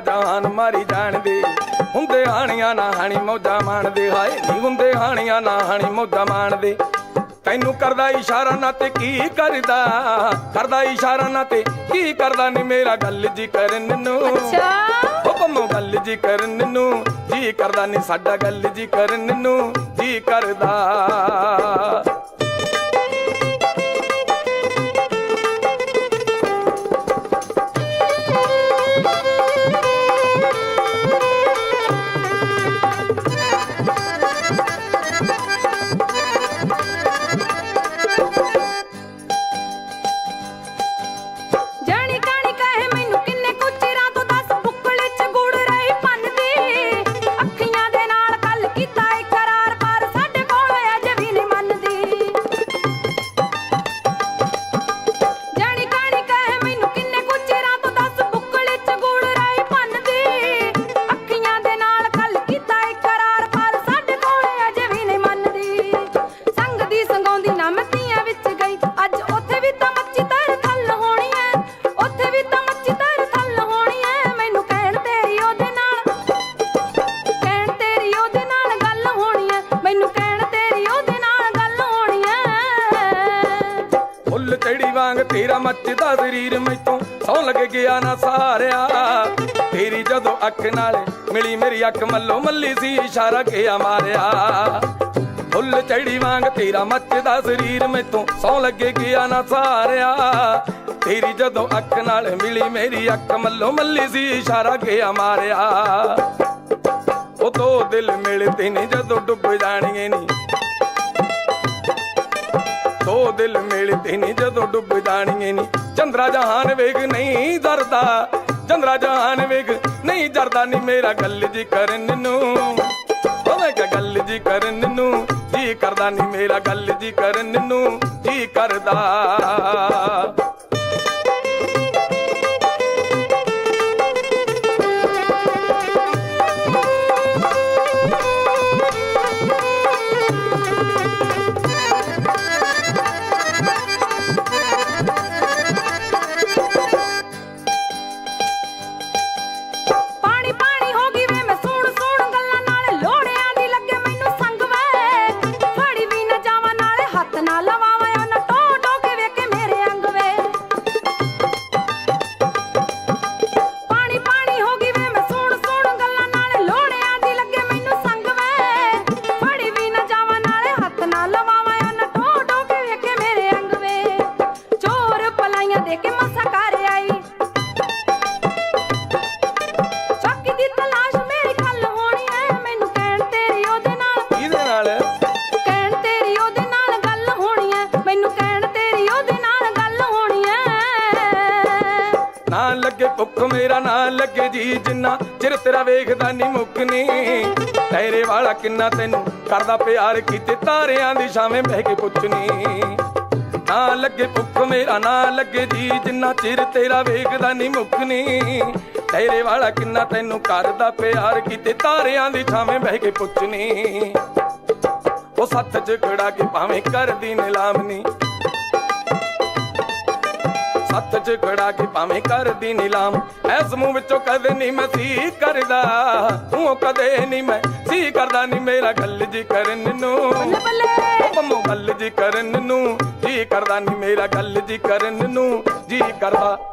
ਸਾਰਾ ਜਹਾਨ ਮਾਰੀ ਜਾਣਦੇ। ਹੁੰਦੇ ਹਾਣੀਆਂ ਨਾ ਹਾਣੀ ਮੌਜਾਂ ਮਾਣਦੇ। ਹਾਏ ਨਹੀਂ ਹੁੰਦੇ ਹਾਣੀਆਂ ਨਾ ਹਾਣੀ ਮੌਜਾਂ ਮਾਣਦੇ। ਤੈਨੂੰ ਕਰਦਾ ਇਸ਼ਾਰਾ ਨਾ ਤੇ ਕੀ ਕਰਦਾ? ਕਰਦਾ ਇਸ਼ਾਰਾ ਨਾ ਤੇ ਕੀ ਕਰਦਾ? ਨੀ ਮੇਰਾ ਗੱਲ ਜੀ ਕਰਨ ਨੂੰ। ਅੱਛਾ। ਹੁਕਮ ਗੱਲ ਜੀ ਕਰਨ ਨੂੰ। ਜੀ ਕਰਦਾ ਨੀ ਸਾਡਾ ਗੱਲ ਜੀ ਕਰਨ ਨੂੰ। ਜੀ ਕਰਦਾ। ਫੁੱਲ ਚੜੀ ਵਾਂਗ ਤੇਰਾ ਮੱਚਦਾ ਸਰੀਰ ਮੈਥੋਂ ਸੌ ਲੱਗ ਗਿਆ ਨਾ ਸਾਰਿਆ। ਤੇਰੀ ਜਦੋਂ ਅੱਖ ਨਾਲ ਮਿਲੀ ਮੇਰੀ ਅੱਖ ਮੱਲੋ ਮੱਲੀ ਸੀ ਇਸ਼ਾਰਾ ਕਿਆ ਮਾਰਿਆ। ਫੁੱਲ ਚੜੀ ਵਾਂਗ ਤੇਰਾ ਮੱਚਦਾ ਸਰੀਰ ਮੈਥੋਂ ਸੌ ਲੱਗੇ ਗਿਆ ਨਾ ਸਾਰਿਆ। ਤੇਰੀ ਜਦੋਂ ਅੱਖ ਨਾਲ ਮਿਲੀ ਮੇਰੀ ਅੱਖ ਮੱਲੋ ਮੱਲੀ ਸੀ ਇਸ਼ਾਰਾ ਕਿਆ ਮਾਰਿਆ। ਉਹ ਦੋ ਦਿਲ ਮਿਲਦੇ ਨੇ ਜਦੋਂ ਡੁੱਬ ਜਾਣਗੇ ਨੀ। ਦੋ ਦਿਲ ਮਿਲਦੇ ਨੇ, ਜਦੋਂ ਡੁੱਬ ਜਾਣਗੇ ਨੀ। ਚੰਦਰਾ ਜਹਾਨ ਵੇਖ, ਨਹੀਂ ਜਰਦਾ। ਚੰਦਰਾ ਜਹਾਨ ਵੇਗ ਨਹੀਂ ਜਰਦਾ ਨੀ ਮੇਰਾ ਗੱਲ ਜੀ ਕਰਨ ਨੂੰ। ਹੋਵੇ ਕਾ ਗੱਲ ਜੀ ਕਰਨ ਨੂੰ, ਜੀ ਕਰਦਾ ਨੀ ਮੇਰਾ ਗੱਲ ਜੀ ਕਰਨ ਨੂੰ, ਜੀ ਕਰਦਾ। ਲੱਗੇ ਭੁੱਖ ਮੇਰਾ ਨਾ ਲੱਗੇ ਜੀ, ਜਿੰਨਾ ਚਿਰ ਤੇਰਾ ਵੇਖਦਾ ਨਹੀਂ ਮੁੱਕਨੀ ਤੇਰੇ ਵਾਲਾ ਕਿੰਨਾ ਤੈਨੂੰ ਕਰਦਾ ਪਿਆਰ ਕੀਤੇ, ਤਾਰਿਆਂ ਦੀ ਛਾਵੇਂ ਬਹਿ ਕੇ ਪੁੱਛਨੀ। ਨਾ ਲੱਗੇ ਭੁੱਖ ਮੇਰਾ ਨਾ ਲੱਗੇ ਜੀ, ਜਿੰਨਾ ਚਿਰ ਤੇਰਾ ਵੇਖਦਾ ਨਹੀਂ ਮੁੱਕਨੀ ਤੇਰੇ ਵਾਲਾ ਕਿੰਨਾ ਤੈਨੂੰ ਕਰਦਾ ਪਿਆਰ ਕੀਤੇ, ਤਾਰਿਆਂ ਦੀ ਛਾਵੇਂ ਬਹਿ ਕੇ ਪੁੱਛਨੀ। ਉਹ ਸੱਤ ਚ ਖੜਾ ਕੇ ਭਾਵੇਂ ਕਰਦੀ ਨਿਲਾਮਨੀ। ਸੱਤ ਚ ਖੜਾ ਕੇ ਭਾਵੇਂ ਕਰਦੀ ਨਿਲਾਮ। ਐਸ ਮੂੰਹ ਵਿੱਚੋਂ ਕਦੇ ਨਹੀਂ ਮੈਂ ਸੀ ਕਰਦਾ। ਤੂੰ ਕਦੇ ਨਹੀਂ ਮੈਂ ਸੀ ਕਰਦਾ। ਨਹੀਂ ਮੇਰਾ ਗੱਲ ਜੀ ਕਰਨ ਨੂੰ। ਬੱਲੇ ਬੱਲੇ। ਗੱਲ ਜੀ ਕਰਨ ਨੂੰ। ਜੀ ਕਰਦਾ ਨਹੀਂ ਮੇਰਾ ਗੱਲ ਜੀ ਕਰਨ ਨੂੰ। ਜੀ ਕਰਦਾ